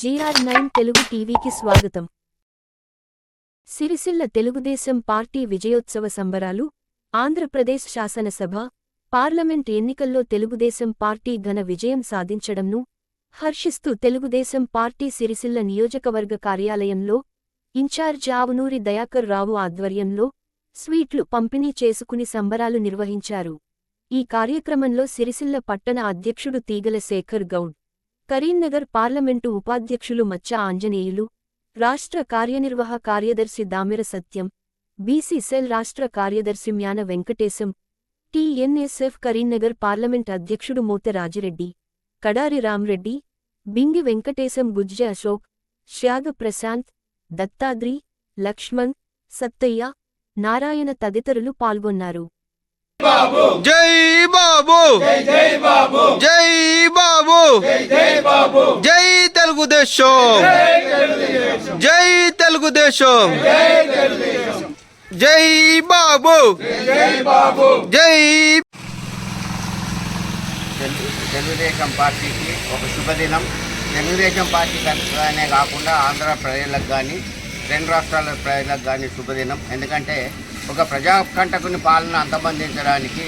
GR nine Telugu టీవీకి స్వాగతం. Sircilla Telugu Desam party విజయోత్సవ సంబరాలు ఆంధ్రప్రదేశ్ శాసనసభ పార్లమెంట్ ఎన్నికల్లో తెలుగుదేశం పార్టీ ఘన విజయం సాధించడంను హర్షిస్తూ తెలుగుదేశం పార్టీ సిరిసిల్ల నియోజకవర్గ కార్యాలయంలో ఇన్ఛార్జ్ ఆవునూరి దయాకర్ రావు ఆధ్వర్యంలో స్వీట్లు పంపిణీ చేసుకుని సంబరాలు నిర్వహించారు. ఈ కార్యక్రమంలో సిరిసిల్ల పట్టణ అధ్యక్షుడు తీగల శేఖర్ గౌడ్ కరీంనగర్ పార్లమెంటు ఉపాధ్యక్షులు మచ్చ ఆంజనేయులు రాష్ట్ర కార్యనిర్వాహ కార్యదర్శి దామెర సత్యం బీసీ సెల్ రాష్ట్ర కార్యదర్శి మ్యాన వెంకటేశం టీఎన్ఎస్ఎఫ్ కరీంనగర్ పార్లమెంట్ అధ్యక్షుడు మోత రాజిరెడ్డి కడారి రామ్రెడ్డి బింగి వెంకటేశం గుజ్జ అశోక్ శ్యాగ ప్రశాంత్ దత్తాద్రి లక్ష్మణ్ సత్తయ్య నారాయణ తదితరులు పాల్గొన్నారు. జై బాబు. జై బాబు. జై బాబు. జై తెలుగుదేశం. జై తెలుగుదేశం. జై బాబు. జై తెలుగు తెలుగుదేశం పార్టీకి ఒక శుభదినం. తెలుగుదేశం పార్టీ అనే కాకుండా ఆంధ్ర ప్రజలకు కానీ రెండు రాష్ట్రాల ప్రజలకు కానీ శుభదినం. ఎందుకంటే ఒక ప్రజాకంటకుని పాలన అంతమందించడానికి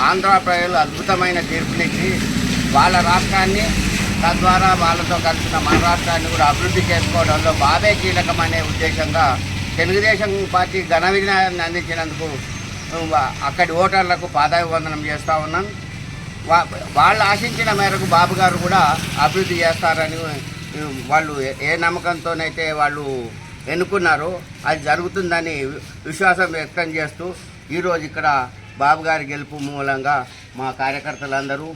ఆంధ్ర ప్రజలు అద్భుతమైన తీర్పునిచ్చి వాళ్ళ రాష్ట్రాన్ని తద్వారా వాళ్ళతో కలిసిన మన రాష్ట్రాన్ని కూడా అభివృద్ధి చేసుకోవడంలో బాబే కీలకమనే ఉద్దేశంగా తెలుగుదేశం పార్టీ ఘన విజయాన్ని అందించినందుకు అక్కడి ఓటర్లకు పాదాభివందనం చేస్తూ ఉన్నాం. వా- వాళ్ళు ఆశించిన మేరకు బాబు గారు కూడా అభివృద్ధి చేస్తారని వాళ్ళు ఏ నమ్మకంతోనైతే వాళ్ళు ఎన్నుకున్నారు అది జరుగుతుందని విశ్వాసం వ్యక్తం చేస్తూ ఈరోజు ఇక్కడ బాబు గారి గెలుపు మూలంగా మా కార్యకర్తలందరూ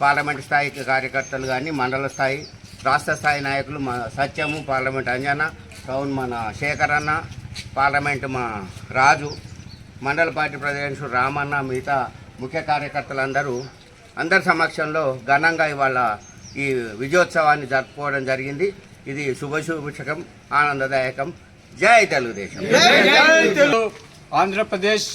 పార్లమెంట్ స్థాయి కార్యకర్తలు కానీ మండల స్థాయి రాష్ట్ర స్థాయి నాయకులు మా సత్యము పార్లమెంట్ అంజన టౌన్ మన శేఖర్ అన్న పార్లమెంట్ మా రాజు మండల పార్టీ ప్రజాధ్యక్షుడు రామన్న మిగతా ముఖ్య కార్యకర్తలందరూ అందరి సమక్షంలో ఘనంగా ఇవాళ ఈ విజయోత్సవాన్ని జరుపుకోవడం జరిగింది. ఇది శుభశుభకం ఆనందదాయకం. జై తెలుగుదేశం. ఆంధ్రప్రదేశ్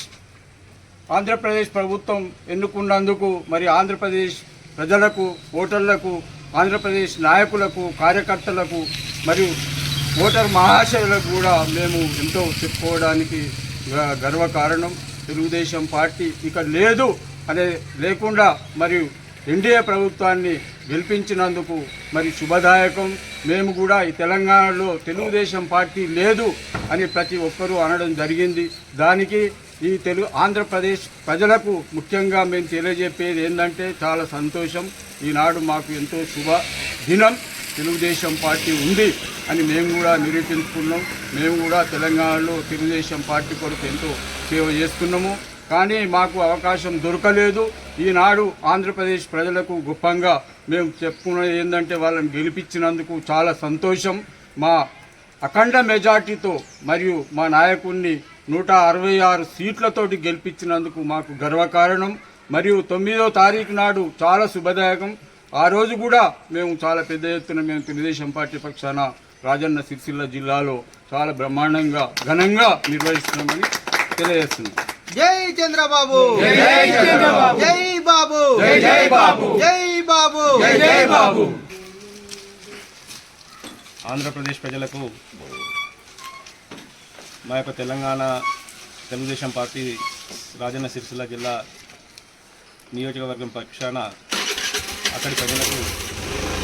ఆంధ్రప్రదేశ్ ప్రభుత్వం ఎన్నుకున్నందుకు మరి ఆంధ్రప్రదేశ్ ప్రజలకు ఓటర్లకు ఆంధ్రప్రదేశ్ నాయకులకు కార్యకర్తలకు మరియు ఓటర్ మహాశయులకు కూడా మేము ఎంతో చెప్పుకోవడానికి గర్వకారణం. తెలుగుదేశం పార్టీ ఇక లేదు అనే లేకుండా మరియు ఎన్డీఏ ప్రభుత్వాన్ని గెలిపించినందుకు మరి శుభదాయకం. మేము కూడా ఈ తెలంగాణలో తెలుగుదేశం పార్టీ లేదు అని ప్రతి ఒక్కరూ అనడం జరిగింది. దానికి ఈ తెలుగు ఆంధ్రప్రదేశ్ ప్రజలకు ముఖ్యంగా మేము తెలియజెప్పేది ఏంటంటే చాలా సంతోషం. ఈనాడు మాకు ఎంతో శుభ దినం. తెలుగుదేశం పార్టీ ఉంది అని మేము కూడా నిరూపించుకున్నాం. మేము కూడా తెలంగాణలో తెలుగుదేశం పార్టీ కొరకు ఎంతో సేవ చేస్తున్నాము. కానీ మాకు అవకాశం దొరకలేదు. ఈనాడు ఆంధ్రప్రదేశ్ ప్రజలకు గొప్పంగా మేము చెప్పుకున్నది ఏంటంటే వాళ్ళని గెలిపించినందుకు చాలా సంతోషం. మా అఖండ మెజార్టీతో మరియు మా నాయకుడిని నూట అరవై ఆరు సీట్లతోటి గెలిపించినందుకు మాకు గర్వకారణం. మరియు తొమ్మిదో తారీఖు నాడు చాలా శుభదాయకం. ఆ రోజు కూడా మేము చాలా పెద్ద ఎత్తున మేము తెలుగుదేశం పార్టీ పక్షాన రాజన్న సిరిసిల్ల జిల్లాలో చాలా బ్రహ్మాండంగా ఘనంగా నిర్వహిస్తున్నామని తెలియజేస్తున్నాం. జై చంద్రబాబు. జై చంద్రబాబు. జై బాబు. జై బాబు. జై బాబు. జై బాబు. ఆంధ్రప్రదేశ్ ప్రజలకు మా యొక్క తెలంగాణ తెలుగుదేశం పార్టీ రాజన్న సిరిసిల్ల జిల్లా నియోజకవర్గం పక్షాన అక్కడి ప్రజలకు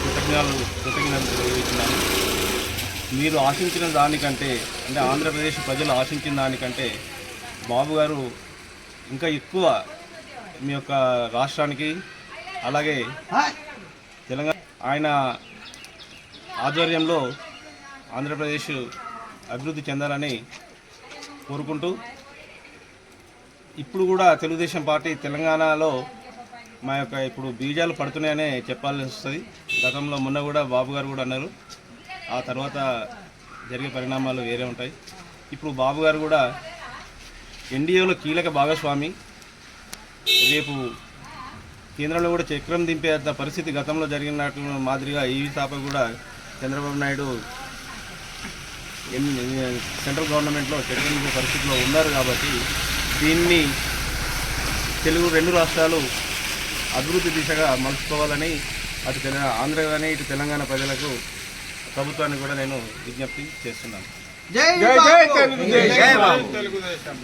కృతజ్ఞతలు కృతజ్ఞతలు తెలియజేస్తున్నాను. మీరు ఆశించిన దానికంటే అంటే ఆంధ్రప్రదేశ్ ప్రజలు ఆశించిన దానికంటే బాబు గారు ఇంకా ఎక్కువ మీ యొక్క రాష్ట్రానికి అలాగే తెలంగాణ ఆయన ఆధ్వర్యంలో ఆంధ్రప్రదేశ్ అభివృద్ధి చెందాలని కోరుకుంటూ ఇప్పుడు కూడా తెలుగుదేశం పార్టీ తెలంగాణలో మా యొక్క ఇప్పుడు బీజాలు పడుతున్నాయనే చెప్పాల్సి వస్తుంది. గతంలో మొన్న కూడా బాబు గారు కూడా అన్నారు. ఆ తర్వాత జరిగే పరిణామాలు వేరే ఉంటాయి. ఇప్పుడు బాబు గారు కూడా ఎన్డీఏలో కీలక భాగస్వామి. రేపు కేంద్రంలో కూడా చక్రం దింపేంత పరిస్థితి గతంలో జరిగినట్టు మాదిరిగా ఈ తాప కూడా చంద్రబాబు నాయుడు సెంట్రల్ గవర్నమెంట్లో చక్రం దింపే పరిస్థితిలో ఉన్నారు కాబట్టి దీన్ని తెలుగు రెండు రాష్ట్రాలు అభివృద్ధి దిశగా మలుచుకోవాలని అటు తెల ఆంధ్ర కానీ ఇటు తెలంగాణ ప్రజలకు ప్రభుత్వానికి కూడా నేను విజ్ఞప్తి చేస్తున్నాను. జై జై తెలుగుదేశం!